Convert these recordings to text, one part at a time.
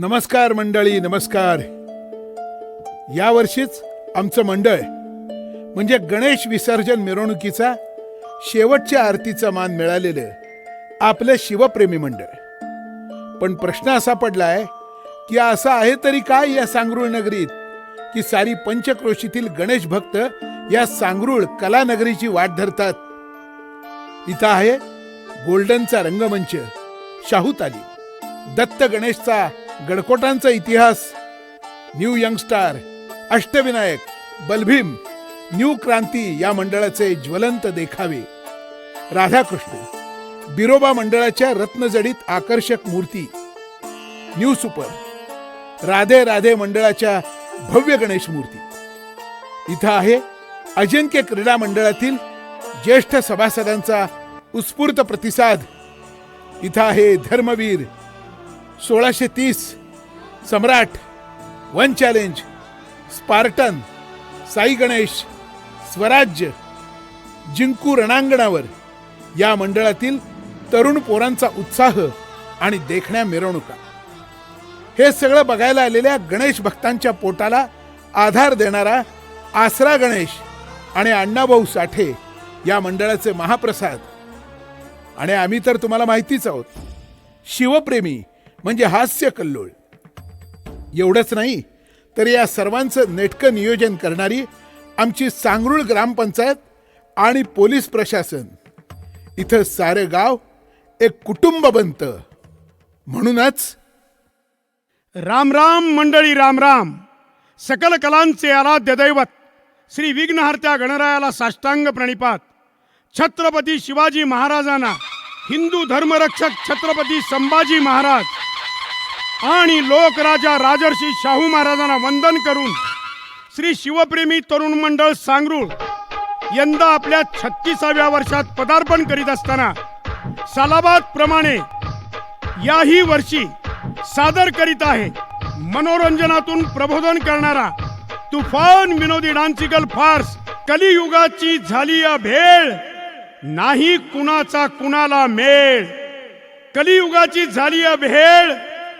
नमस्कार मंडळी नमस्कार. यावर्षीच आमचं मंडळ म्हणजे गणेश विसर्जन मिरवणुकीचा शेवटच्या आरतीचा मान मिळालेलं आपलं शिवप्रेमी मंडळ. पण प्रश्न असा पडलाय की असं आहे तरी काय या सांगरूळ नगरीत की सारी पंचक्रोशीतील गणेश भक्त या सांगरूळ कलानगरीची वाट धरतात? इथं आहे गोल्डनचा रंगमंच शाहूताली दत्त गणेशचा गडकोटांचा इतिहास. New youngstar Ashtavinayak Balbhim new Kranti या मंडळाचे ज्वलंत देखावे. राधाकृष्ण बिरोबा मंडळाच्या रत्नजडीत आकर्षक मूर्ती. न्यू सुपर राधे राधे मंडळाच्या भव्य गणेश मूर्ती. इथं आहे अजिंक्य क्रीडा मंडळातील ज्येष्ठ सभासदांचा उत्स्फूर्त प्रतिसाद. इथं आहे धर्मवीर सोळाशे तीस. Samrat one challenge Spartan Sai Ganesh स्वराज्य जिंकू रणांगणावर. या मंडळातील तरुण पोरांचा उत्साह आणि देखण्या मिरवणुका. हे सगळं बघायला आलेल्या गणेश भक्तांच्या पोटाला आधार देणारा आसरा गणेश आणि अण्णाभाऊ साठे या मंडळाचे महाप्रसाद. आणि आम्ही तर तुम्हाला माहितीच आहोत शिवप्रेमी म्हणजे हास्य कल्लोळ. एवढंच नाही तर या सर्वांचं नेटकं नियोजन करणारी आमची सांगरूळ ग्रामपंचायत आणि पोलीस प्रशासन. इथं सारं गाव एक कुटुंब बनतं. म्हणूनच राम राम मंडळी राम राम. सकल कलांचे आराध्य दैवत श्री विघ्नहर्त्या गणरायाला साष्टांग प्रणिपात. छत्रपती शिवाजी महाराजांना हिंदू धर्मरक्षक छत्रपती संभाजी महाराज. आणि लोकराजा राजर्षी शाहू महाराजांना वंदन करून श्री शिवप्रेमी तरुण मंडळ सांगरूळ यंदा आपल्या छत्तीसाव्या वर्षात पदार्पण करीत असताना सालाबाद प्रमाणे याही वर्षी सादर करीत आहे. मनोरंजनातून प्रबोधन करणारा तुफान विनोदी डान्सिकल फार्स कलियुगाची झाली या भेळ. नाही कुणाचा कुणाला मेळ. कलियुगाची झाली या भेळ.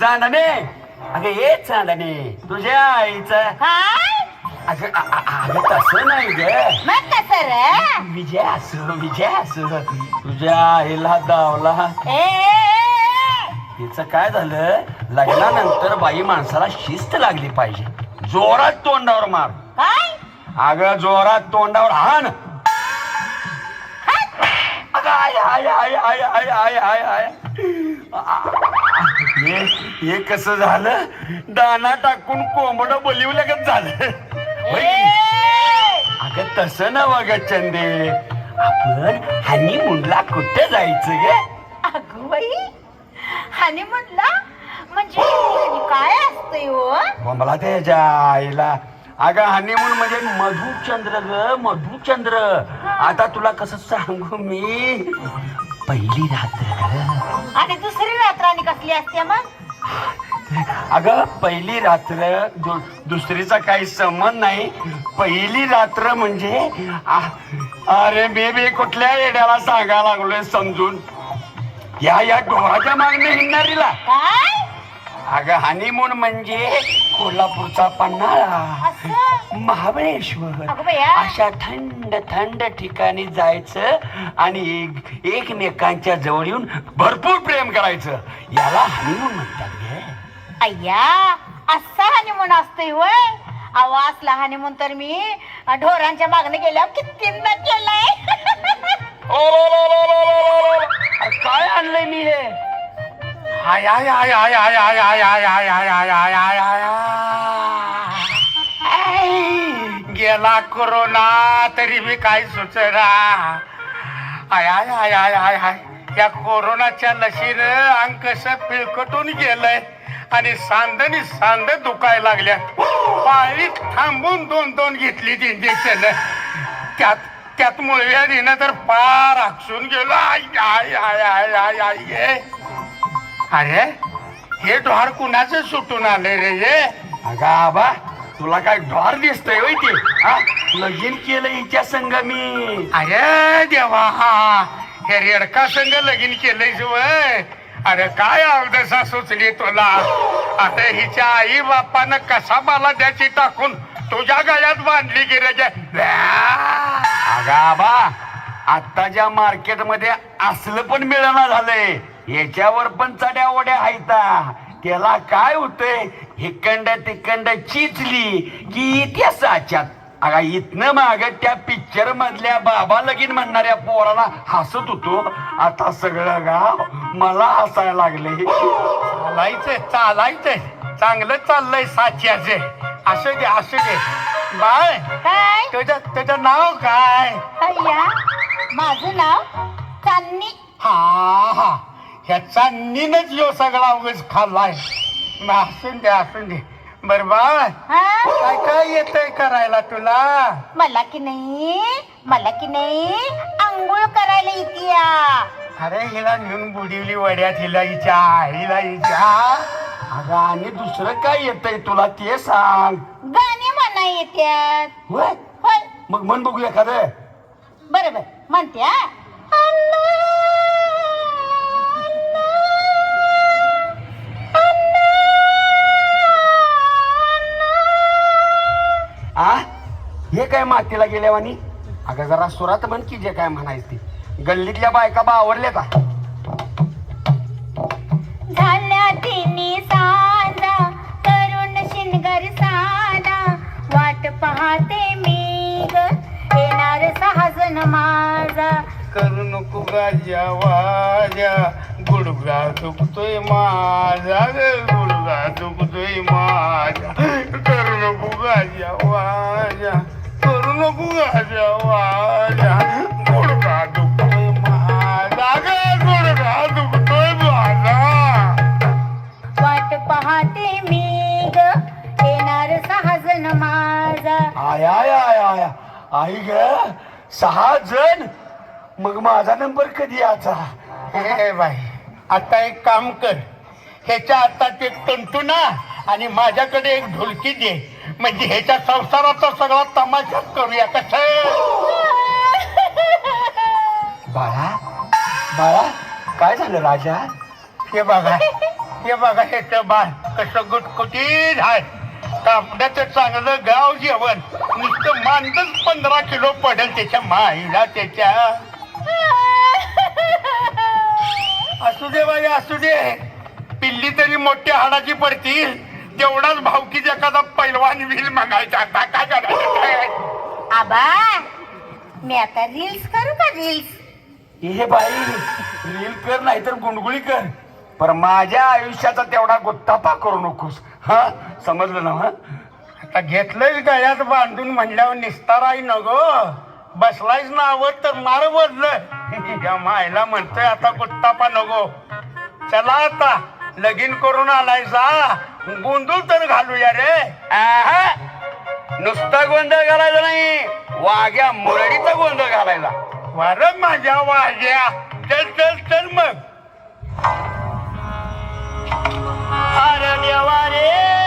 चांदणे अगं ये चांदणे. तुझ्या आईचं. अगं अगं तसं नाही ग. मग कसं रे? विजय असं विजय असं. तुझ्या आईला दावला ए, ए, ए, तिचं काय झालं? लग्नानंतर बाई माणसाला शिस्त लागली पाहिजे. जोरात तोंडावर मार. काय? अगं जोरात तोंडावर हाण. अगं आय आय आय आय आय आय आय आय. हे हे कसं झालं? दाना टाकून कोंबड बोलिवल्यागत झालं. होय? की? अगं तसं ना ग चंदे. आपण हनीमूनला कुठे जायचं ग? अगं बाई हानी म्हणला म्हणजे हानी काय असतंय हो? हो, मला त्याच्या आईला अगं हनीमून म्हणजे मधुचंद्र ग मधुचंद्र. आता तुला कसं सांगू मी? पहिली रात्र आणि दुसरी रात्र आणि कसली असते मग? अगं पहिली रात्र दु- दुसरीचा काही संबंध नाही. पहिली रात्र म्हणजे आ- अरे मी बी कुठल्या येड्याला सांगायला लागलोय समजून? या या डोहाच्या मागणे हिंडणारीला. काय? अगं हनीमून म्हणजे कोल्हापूरचा पन्हाळा. असं? महाबळेश्वर. अगं बया. अशा थंड थंड ठिकाणी जायचं आणि एक- एकमेकांच्या जवळ येऊन भरपूर प्रेम करायचं. याला हनीमून म्हणतात ग. अय्या असा हानिमून असतोय अहो असला हानिमून तर मी ढोरांच्या मागणे गेल्यावर कितींदा केलाय. ओ, लो, लो, लो, लो, लो, लो, लो. अरे काय आणलंय मी हे? आय आय आय आय आय आय आय आय आय आय आय आय आय आय आय गेला कोरोना तरी मी काय सुचना आय आय आय आय आय आय या कोरोनाच्या लशीनं अंकस पिळकटून गेलंय आणि सांदनी सांद दुखायला लागल्या पाळी थांबून दोन दोन घेतली इंजेक्शन त्यात त्यात मुळव्याधीनं तर पार आकसून गेलो आय आय आय आय आय आय अरे हे ढोर कुणाचं सुटून आले रे हे? अगं आबा तुला काय ढोर दिसतोय होय ते हा? लगीन केलं हिच्या संग मी. अरे देवा हा हे रेडका संग लगीन केलंय वय अरे काय अवदसा सुचली तुला? आता हिच्या आई बापानं कसा मला द्याची टाकून तुझ्या गळ्यात बांधली गिराज अगं आबा आत्ताच्या मार्केटमध्ये असलं पण मिळणार झालंय. याच्यावर पण चड्या ओढ्या हायता. त्याला काय होतंय? हिकंड तिकंड चिचली की त्या साच्यात अगा इथनं माग त्या पिक्चर मधल्या बाबा लगीन म्हणणाऱ्या पोराला हसत होतो. आता सगळं गाव मला हसायला लागले चालायचंय चालायचंय. चांगलं चाललंय साच्याचे. असू दे असू दे. बाय काय? तुझं तुझं नाव काय? अय्या माझं नाव चांदणी हा हा. ह्या चांदणीनच यो सगळा उगच खाल्लाय. मग असून दे असून दे. बर बाळ हा? काय काय येतंय करायला तुला? मला की नाही मला की नाही आंघोळ करायला येते अरे हिला नेऊन बुडिवली वड्यात हिला हिच्या आईला हिच्या. अगं आणि दुसरं काय येतंय तुला ते सांग. गाणे म्हणा येत्यात. होय? होय. मग मन बघू एखादं. बरोबर म्हणते हा. काय मातीला गेल्यावानी? अगं जरा सुरात म्हण की जे काय म्हणायचं ते. गल्लीतल्या बायका बा आवडल्या का झाल्या तिन्ही साजा करून शिनगर साधा वाट पाहते मी ग येणार सहाजण माझा. करू नको गाज्या वाजा गुडघा दुखतोय माझा ग गुडघा दुखतोय माझा. करू नको गाज्या वाजा गाज्या वाजा गुडघा दुखतोय माझा दुखतोय वाट पाहते मी ग येणार सहाजण माझा. आय आय आय आय. आई ग सहा जण मग माझा नंबर कधी याचा हे बाई आता एक काम कर. ह्याच्या हातात एक तंतू ना. आणि माझ्याकडे एक ढोलकी दे. म्हणजे ह्याच्या संसाराचा सगळा तमाशा करूया. कसं? बाळा बाळा काय झालं राजा? हे बघा हे बघा ह्याचं बाळ कसं गुटकुटीत आहे. तांबड्याचं चांगलं गाव जेवण. नुसतं मांडच पंधरा किलो पडेल त्याच्या माईला त्याच्या. असू दे बाई असू दे. पिल्ली तरी मोठ्या हाडाची पडतील. तेवढाच भावकीचा एखादा पैलवान व्हील मागायचा आता. काय करायचं? काय आबा मी आता रील्स करू का रील्स हे बाई रील कर नाही तर गुणगुळी कर. पर माझ्या आयुष्याचा तेवढा गुत्तापा करू नकोस. हा? समजलं ना हा? आता घेतलंच गळ्यात बांधून म्हणल्यावर निस्ताराई नको बसलायच ना आवड तर मार बदल या मायला म्हणतोय आता गुत्तापा नको चला आता. लगीन करून आलाय जा. गोंधळ तर घालूया रे. नुसता गोंधळ घालायचा नाही. वाघ्या मुरडीचा गोंधळ घालायचा. वार माझ्या वाज्या चल चल चल मग. अरे देवा रे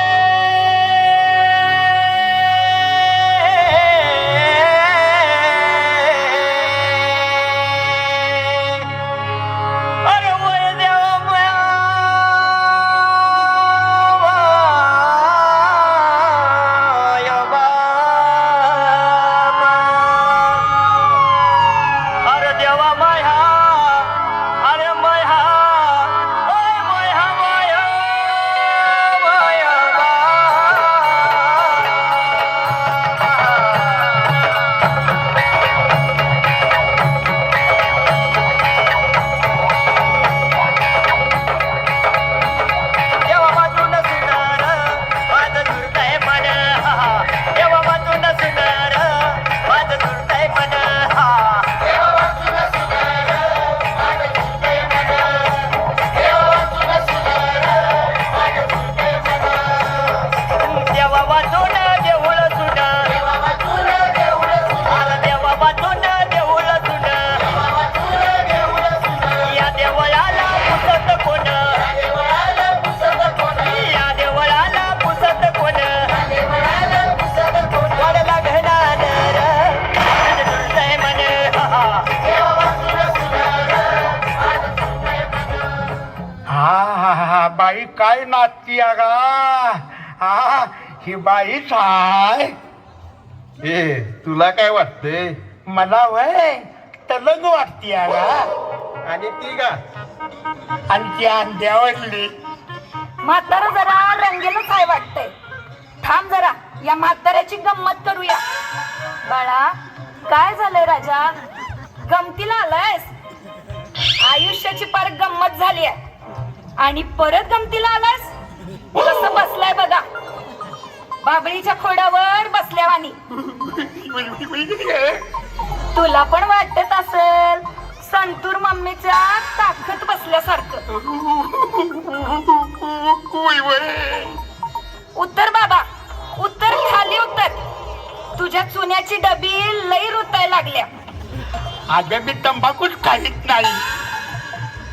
ही बाईच हाय ए तुला काय वाटतंय? मला वय तलंग वाटती आला आणि ती का? आणि ती अंड्यावरली म्हातारा जरा रंगेलच काय वाटतंय. थांब जरा या म्हाताऱ्याची गंमत करूया. बाळा काय झालंय राजा? गमतीला आलायस? आयुष्याची फार गंमत झाली आहे. आणि परत गमतीला आलास कसं बसलाय बघा. बाबळीच्या खोडावर बसल्यावानी तुला पण वाटत असेल संतूर मम्मीच्या ताकद बसल्यासारखं. उत्तर बाबा उत्तर खाली उत्तर तुझ्या चुन्याची डबी लई रुताय लागल्या. अगं मी तंबाखूच खालीत नाही.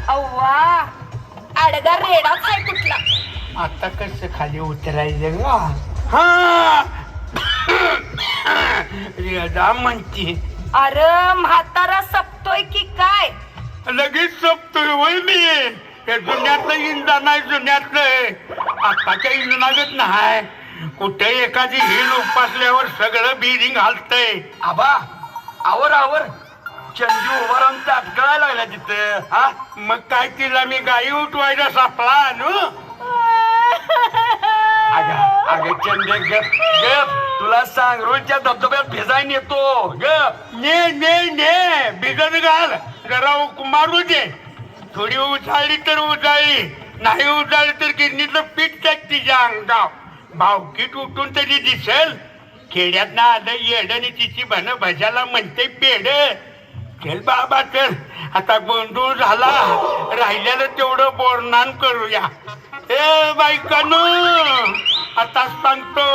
अव्वा आडगा रेडाच आहे कुठला. आता कसं खाली उतरायचं गा? हा. रेडा म्हणते अरे म्हातारा सपतोय की काय? लगेच सोपतोय वय मी हे जुन्यातलं इंधन नाही जुन्यातलं आताच्या इंधनागत नाही. कुठे एखादी हिल उपासल्यावर सगळं बिरिंग हालतंय. आबा आवर आवर. चंदी उभा राहून ताटकळायला लागल्या तिथं हा? मग काय तिला मी गाई उठवायला सापळा आणू? अगं अगं चंदे गप गप तुला सांगरोळच्या धबधब्यात भिजाय नेतो. गप. ने ने ने. बिगड घाल. जरा उक मारू दे. थोडी उचाळली तर उचाळली नाही उचाळली तर किडनीतलं पीठ टाक तिच्या अंगाव भावकीट उठून तरी दिसेल. खेड्यात ना आलं येडनी तिची भन भजाला म्हणते पेड चल बाबा चल. आता गोंधळ झाला. राहिलेलं तेवढं बोरणान करूया. ए बायकानो आता सांगतो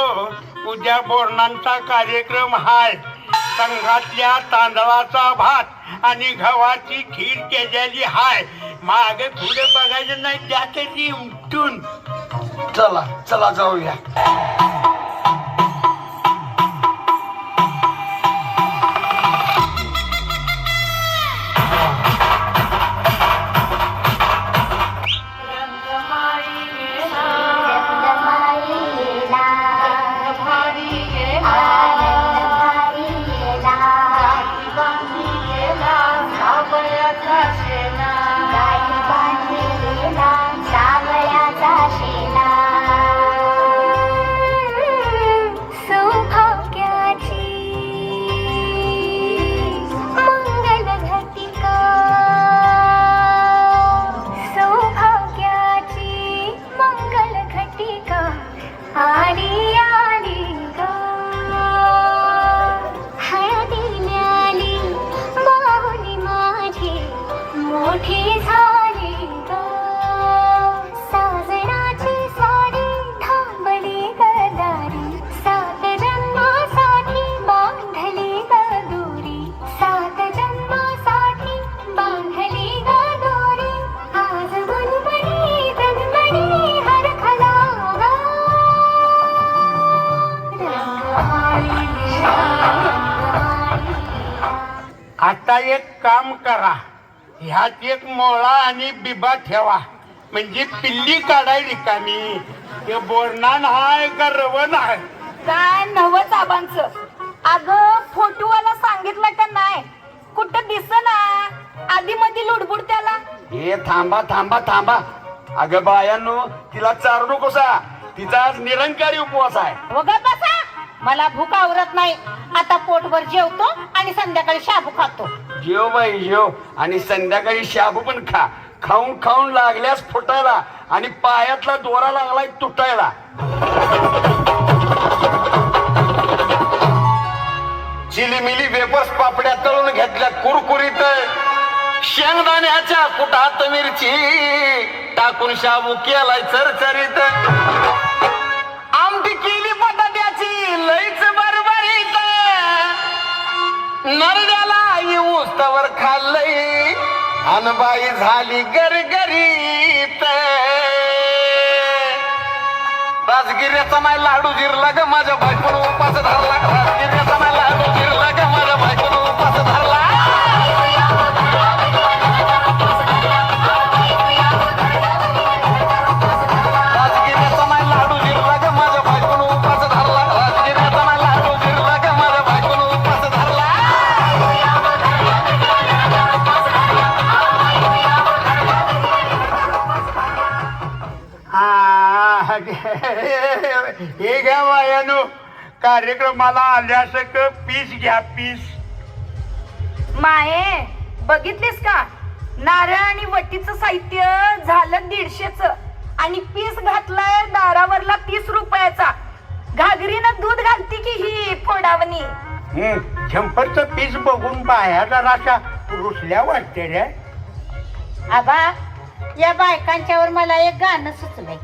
उद्या बोरणांचा कार्यक्रम हाय. संघातल्या तांदळाचा भात आणि गव्हाची खीर केलेली हाय. मागे पुढे बघायचं नाही त्यासाठी उमटून चला चला जाऊया. म्हणजे पिल्ली काढाय रिकामी. हे बोरणान हाय का रवण हाय. काय नवच आबांचं अगं फोटोवाला सांगितलं का नाही? कुठं दिसना. आधी मध्ये लुडबुड त्याला. हे थांबा थांबा थांबा. अगं बायांनो तिला चारू नकोसा तिचा आज निरंकारी उपवास आहे. बसा. मला भूक आवरत नाही. आता पोटभर जेवतो आणि संध्याकाळी शाबू खातो. जेव बाई जेव. आणि संध्याकाळी शाबू पण खा. खाऊन खाऊन लागल्यास फुटायला आणि पायातला दोरा लागलाय तुटायला. चिलीमिली वेपर्स पापड्या तळून घेतल्या कुरकुरीत. शेंगदाण्याच्या कुटात मिरची टाकून शाबू केलाय चरचरीत. आमटी केली बटाट्याची लईच अनबाई झाली गरगरीत. राजगिऱ्याचा नाही लाडू जिरला ग माझ्या बायकोनं उपास धरला कार्यक्रमाला आल्यास पीस घ्या पीस. माये बघितलीस का? नारळ आणि वटीचं साहित्य झालं दीडशेच आणि पीस घातलाय दारावरला तीस रुपयाचा. घागरीनं दूध घालती की ही फोडावणी? हम्म, झंपरचं पीस बघून बाया जराशा रुसल्या वाटते रे. आबा या बायकांच्यावर मला एक गाणं सुचलंय.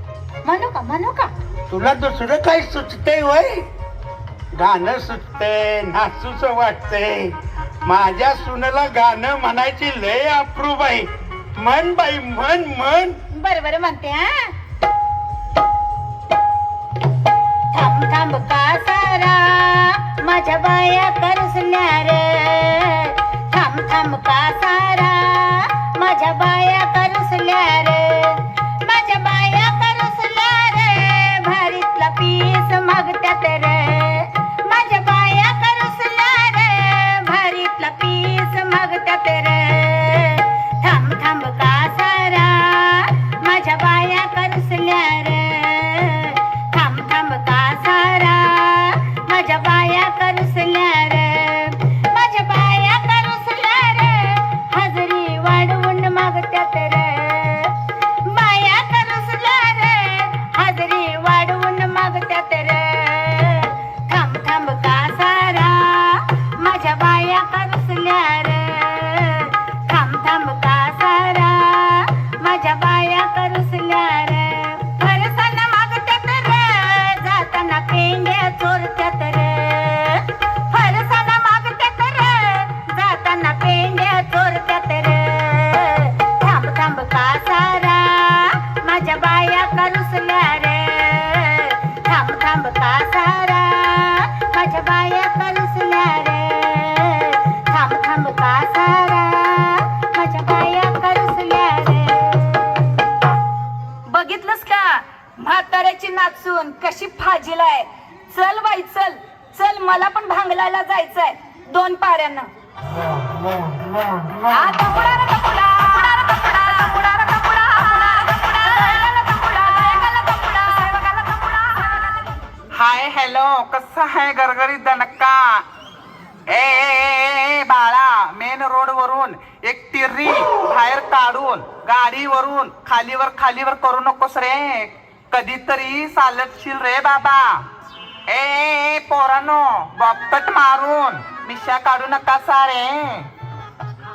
म्हणू का म्हणू का? तुला दुसरं काही सुचतंय वय? गाणं सुटते नाचूच वाटते माझ्या सुनेला गाणं म्हणायची लय अप्रूप आहे. म्हण बाई म्हण म्हण. बरं बरं म्हणते हा. थांब थांब का सारा? माझ्या बाया करसल्या रे थांब थांब का सारा? माझ्या बाया करसल्या बाहेर गाडीवरून खालीवर खालीवर करू नकोस रे. कधीतरी चालतशील रे बाबा. ए, ए पोरानो बॉपकट मारून मिशा काढू नका सारे.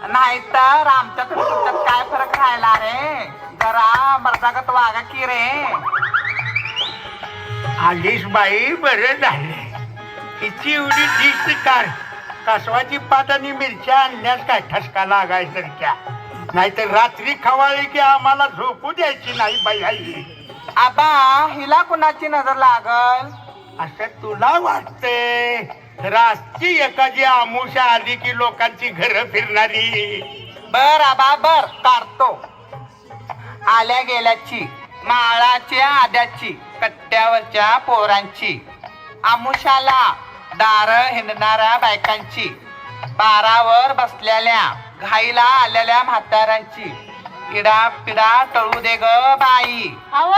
नाहीतर आमच्यात तुमच्यात काय फरक राहिला रे? जरा मर्दागत वागा की रे. आलीस बाई बरं झालं. हिची एवढी डिश कार कासवाची पात आणि मिरच्या आणण्यास काय ठसका लागायसारख्या. नाहीतर रात्री खवाळी की आम्हाला झोपू द्यायची नाही बाई आई. आबा हिला कुणाची नजर लागल? असं तुला वाटतंय? रातची एखादी आमुषा आली की लोकांची घरं फिरणारी. बर आबा बर काढतो. आल्या गेल्याची माळाच्या आद्याची कट्ट्यावरच्या पोरांची आमुषाला दार हिंडणाऱ्या बायकांची पारावर बसलेल्या घाईला आलेल्या म्हाताऱ्यांची. इडा पिडा तळू दे ग बाई. अव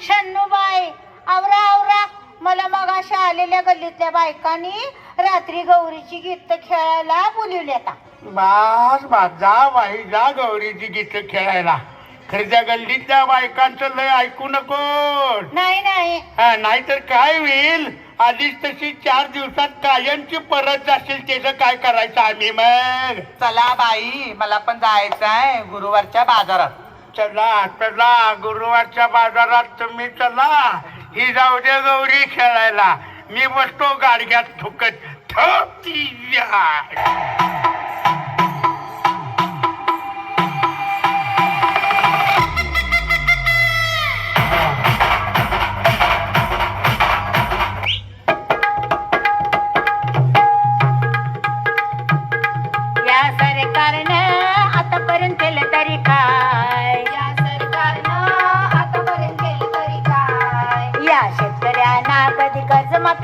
शन्नूबाई आवरा आवरा. मला मग अशा आलेल्या गल्लीतल्या बायकांनी रात्री गौरीची गीत खेळायला बोलिवली आता. बास बा जा बाई जा गौरीची गीत खेळायला. खरं त्या गल्लीतल्या बायकांचं लय ऐकू नको नाही नाही. हा, नाहीतर काय होईल? आधीच तशी चार दिवसात कायमची परत जाशील त्याचं काय करायचं आम्ही मग? चला बाई मला पण जायचंय गुरुवारच्या बाजारात. चला चला गुरुवारच्या बाजारात तुम्ही चला. ही जाऊ दे गौरी खेळायला. मी बसतो गाडग्यात थुकत ठोकी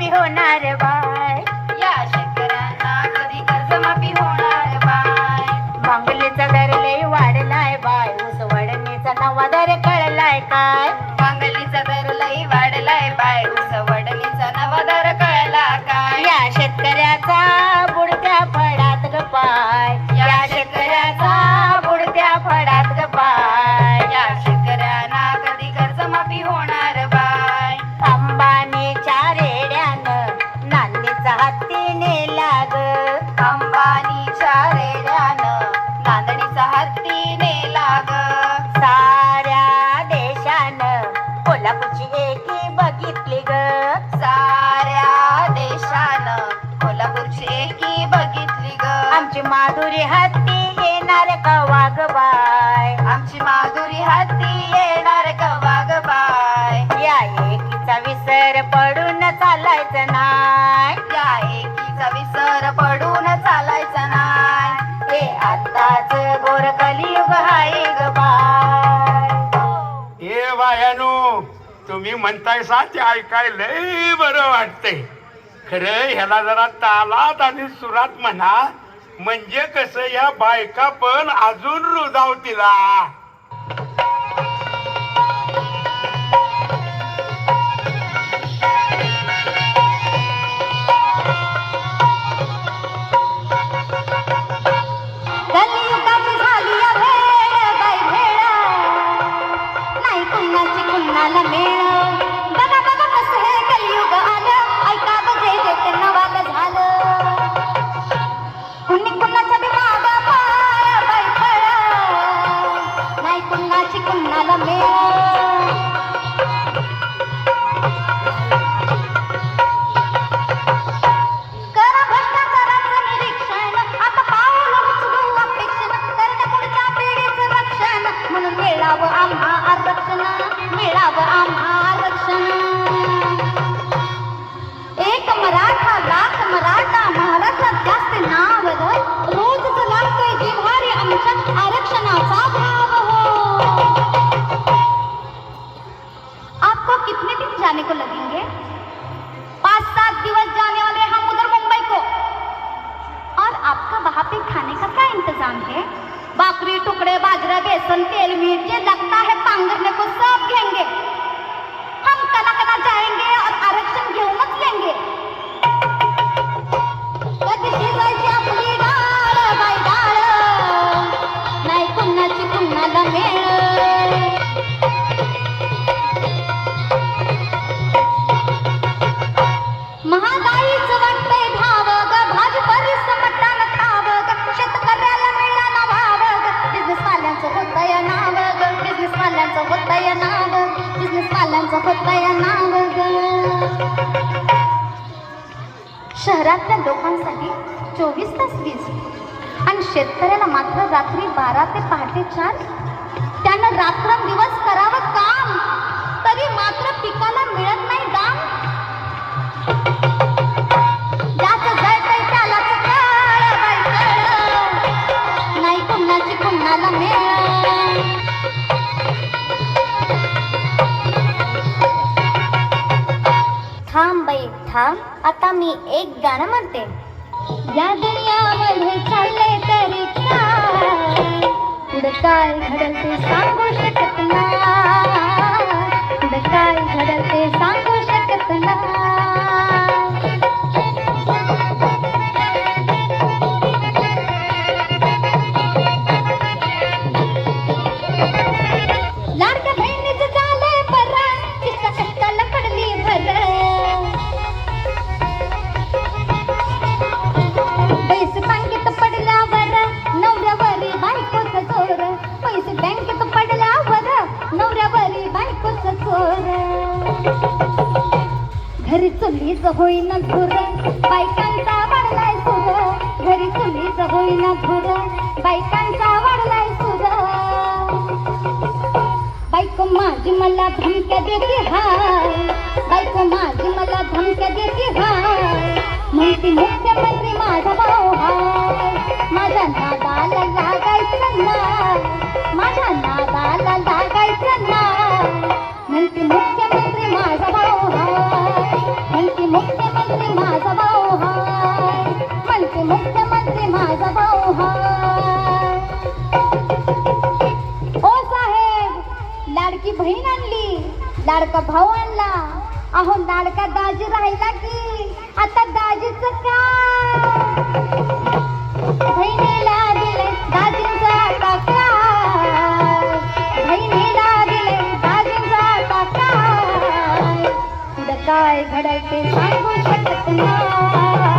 कर्जमाफी होणार बाय. या शेतकऱ्यांना कधी कर्जमाफी होणार बाय. मांगलीचा दर लई वाढलाय बाय. ऊस वडणीचा नवा दर कळलाय काय? म्हणताय सा ते ऐकायला बरं वाटतंय. खरं ह्याला जरा तालात आणि सुरात म्हणा. म्हणजे कसं या बायका पण अजून रुजावतीला बारा ते पहाटे चार. त्यानं रात्रंदिवस करावं काम. तरी मात्र पिकाला मिळत नाही दाम. नाही थांब बाई थांब. आता मी एक गाणं म्हणते. या दुनियामध्ये चालले तरी काय पुढे काय घडल ते सांगू शकत ना पुढे काय चुलीच होईना धुर बायकांचा वाढलाय सुर घरी चुलीच होईना धुर बायकांचा वाढलाय सुर बायको माझी मला धमक्या देते हाय बायको माझी मला धमक्या देते हाय म्हणती मुख्यमंत्री माझा भाऊ हा. लाडका भाऊ आणला अहो लाडका दाजी राहिला की आता दाजीच काय? बहिणीला काय? सांगू शकत नाही.